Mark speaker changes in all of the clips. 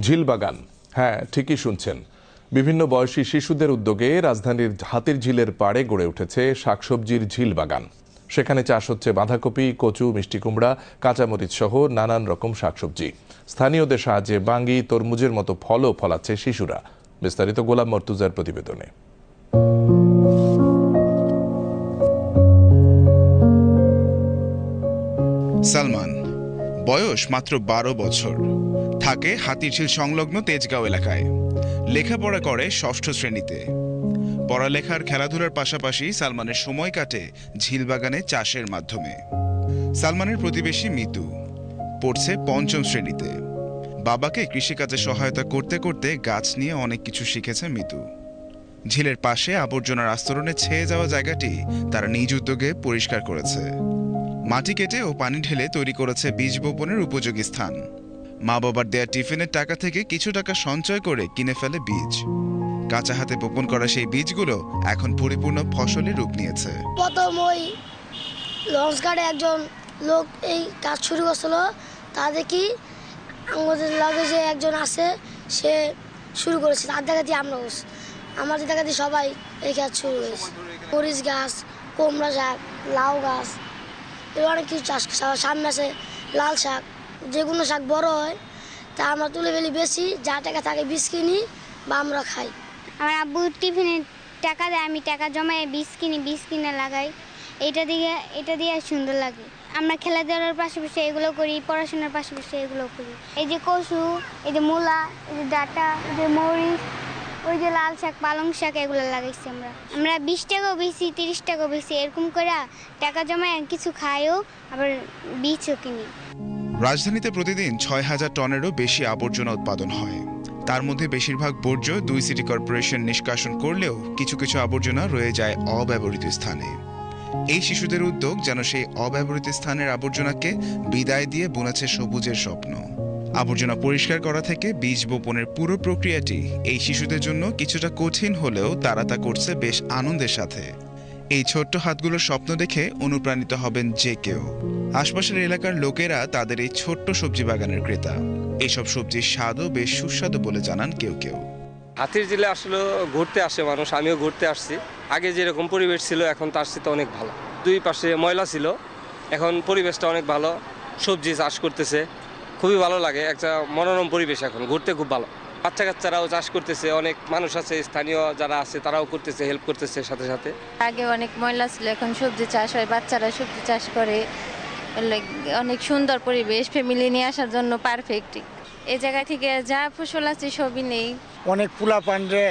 Speaker 1: ঝিলবাগান। হ্যাঁ ঠিকই শুনছেন। বিভিন্ন বয়সী শিশুদের উদ্যোগে রাজধানীর হাতির ঝিলের পাড়ে গড়ে উঠেছে শাকসবজির ঝিল বাগান সেখানে চাষ হচ্ছে বাঁধাকপি, কচু, মিষ্টি কুমড়া, কাঁচামরিচ সহ নানান রকম শাকসবজি। স্থানীয়দের সাহায্যে বাঙ্গি, তরমুজের মতো ফলও ফলাচ্ছে শিশুরা। বিস্তারিত গোলাম মর্তুজার প্রতিবেদনে।
Speaker 2: সালমান, বয়স মাত্র বারো বছর। থাকে হাতিরঝিল সংলগ্ন তেজগাঁও এলাকায়। লেখাপড়া করে ষষ্ঠ শ্রেণীতে। পড়ালেখার খেলাধুলার পাশাপাশি সালমানের সময় কাটে ঝিলবাগানে চাষের মাধ্যমে। সালমানের প্রতিবেশী মিতু পড়ছে পঞ্চম শ্রেণীতে। বাবাকে কৃষিকাজে সহায়তা করতে করতে গাছ নিয়ে অনেক কিছু শিখেছে মিতু। ঝিলের পাশে আবর্জনার আস্তরণে ছেয়ে যাওয়া জায়গাটি তারা নিজ উদ্যোগে পরিষ্কার করেছে। মাটি কেটে ও পানি ঢেলে তৈরি করেছে বীজ বপনের উপযোগী স্থান। মা বাবার দেয়া টিফিনের টাকা থেকে কিছু টাকা সঞ্চয় করে কিনে ফেলে বীজ। কাঁচা হাতে বপন করা সেই বীজগুলো এখন পরিপূর্ণ ফসলে রূপ নিয়েছে।
Speaker 3: প্রথম ওই লঞ্চ গার্ডে একজন লোক এই কাজ শুরু করছিল, তা দেখি আমাদের লাগে যে একজন আছে, সে শুরু করেছে। তার দেখা দিয়ে আমরা। আমাদের দেখা দিয়ে সবাই এই কাজ শুরু করেছে। মরিচ গাছ, কুমড়া শাক, লাউ গাছ, এবার অনেক কিছু চাষ সামনে আছে লাল শাক যেগুলো শাক বড় হয়, তা আমরা তুলে ফেলি বেশি, যা টাকা থাকে বীজ কিনি বা আমরা খাই।
Speaker 4: আমার আব্বু টিফিনে টাকা দেয়, আমি টাকা জমাই বীজ কিনি বীজ কিনে লাগাই। এটা দিয়ে এটা দিয়ে সুন্দর লাগে। আমরা খেলাধুলার পাশাপাশি এগুলো করি, পড়াশোনার পাশাপাশি এগুলো করি। এই যে কচু এই যে মূলা, এই যে ডাটা, এই যে মরিচ, ওই যে লাল শাক, পালং শাক, এগুলো লাগাইছি আমরা। আমরা বিশ টাকাও বেশি, তিরিশ টাকাও বেশি, এরকম করে টাকা জমায় কিছু খাইও, আবার বীজও কিনি।
Speaker 2: রাজধানীতে প্রতিদিন ছয় হাজার টনেরও বেশি আবর্জনা উৎপাদন হয়। তার মধ্যে বেশিরভাগ বর্জ্য দুই সিটি কর্পোরেশন নিষ্কাশন করলেও কিছু কিছু আবর্জনা রয়ে যায় অব্যবহৃত স্থানে। এই শিশুদের উদ্যোগ যেন সেই অব্যবহৃত স্থানের আবর্জনাকে বিদায় দিয়ে বুনেছে সবুজের স্বপ্ন। আবর্জনা পরিষ্কার করা থেকে বীজ বপনের পুরো প্রক্রিয়াটি এই শিশুদের জন্য কিছুটা কঠিন হলেও তারা তা করছে বেশ আনন্দের সাথে। এই ছোট্ট হাতগুলোর স্বপ্ন দেখে অনুপ্রাণিত হবেন যে কেউ। আশপাশের এলাকার লোকেরা তাদের এই ছোট্ট সবজি বাগানের ক্রেতা। এইসব সবজির স্বাদও বেশ সুস্বাদু বলে জানান কেউ কেউ।
Speaker 5: হাতির জেলে আসলে ঘুরতে আসে মানুষ, আমিও ঘুরতে আসছি। আগে যেরকম পরিবেশ ছিল, এখন তার সাথে অনেক ভালো। দুই পাশে ময়লা ছিল, এখন পরিবেশটা অনেক ভালো। সবজি চাষ করতেছে, খুবই ভালো লাগে, একটা মনোরম পরিবেশ এখন, ঘুরতে খুব ভালো। বাচ্চা কাচ্চারাও চাষ করতেছে অনেক মানুষ আছে স্থানীয় যারা আছে তারাও করতেছে হেল্প করতেছে সাথে সাথে।
Speaker 6: আগে অনেক ময়লা ছিল এখন সবজি চাষ হয় বাচ্চারা সবজি চাষ করে। অনেক সুন্দর পরিবেশ ফ্যামিলি নিয়ে আসার জন্য পারফেক্ট এই জায়গা থেকে যা ফসল আছে সবই নেই।
Speaker 7: অনেক পোলা পান্ডে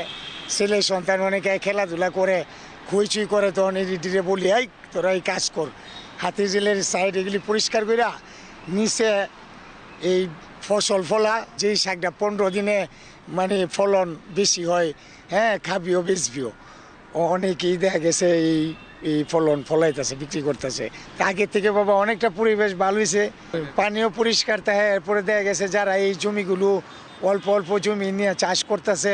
Speaker 7: ছেলে সন্তান অনেকে খেলাধুলা করে খুঁইচুই করে তখন এডিটিরে বলি এই তোরা এই কাজ কর। হাতি জেলের সাইড এগুলি পরিষ্কার করে নিচে এই ফসল ফলা, যেই শাকটা পনেরো দিনে মানে ফলন বেশি হয় হ্যাঁ খাবিও, বেচবিও। অনেকেই দেখা গেছে এই এই ফলন ফলাইতেছে, বিক্রি করতেছে। আগের থেকে বাবা অনেকটা পরিবেশ ভালো হয়েছে পানীয় পরিষ্কার তাহে এরপরে দেখা গেছে যারা এই জমিগুলো অল্প অল্প জমি নিয়ে চাষ করতেছে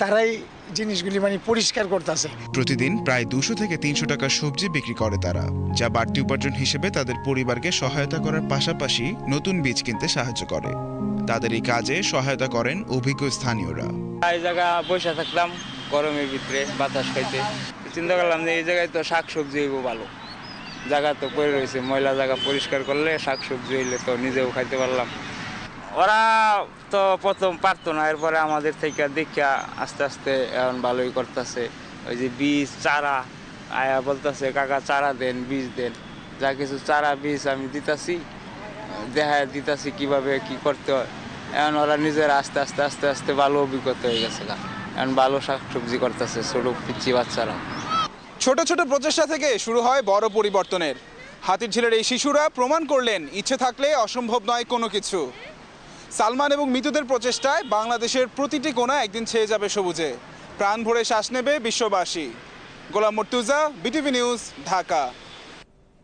Speaker 7: তারাই জিনিসগুলি মানে পরিষ্কার করতেছে।
Speaker 2: প্রতিদিন প্রায় দুশো থেকে তিনশো টাকা সবজি বিক্রি করে তারা যা বাড়তি উপার্জন হিসেবে তাদের পরিবারকে সহায়তা করার পাশাপাশি নতুন বীজ কিনতে সাহায্য করে। তাদের এই কাজে সহায়তা করেন অভিজ্ঞ স্থানীয়রা।
Speaker 8: এই জায়গা বসে থাকলাম গরমের ভিতরে বাতাস খাইতে। চিন্তা করলাম যে এই জায়গায় তো শাক সবজি হইব ভালো। জায়গা তো পড়ে রয়েছে ময়লা জায়গা পরিষ্কার করলে শাক সবজি হইলে তো নিজেও খাইতে পারলাম। ওরা তো প্রথম পারতো না, এরপরে আমাদের থেকে দেখা আস্তে আস্তে এখন ভালোই করতেছে। ওই যে বীজ, চারা, আয়া বলতেছে, কাকা, চারা দেন, বীজ দেন। যা কিছু চারা, বীজ আমি দিতাছি, দেখা দিতাছি কীভাবে কি করতে হয়। এখন ওরা নিজের আস্তে আস্তে আস্তে আস্তে ভালো অভিজ্ঞতা হয়ে গেছে। এখন ভালো শাক সবজি করতেছে ছোট পিচ্ছি বাচ্চারা।
Speaker 9: ছোট ছোট প্রচেষ্টা থেকে শুরু হয় বড় পরিবর্তনের। হাতির ঝিলের এই শিশুরা প্রমাণ করলেন, ইচ্ছে থাকলে অসম্ভব নয় কোনো কিছু। সালমান এবং মিতুদের প্রচেষ্টায় বাংলাদেশের প্রতিটি কোণা একদিন ছেয়ে যাবে সবুজে। প্রাণ ভরে শ্বাস নেবে বিশ্ববাসী। Golam Murtuza, BTV news, Dhaka.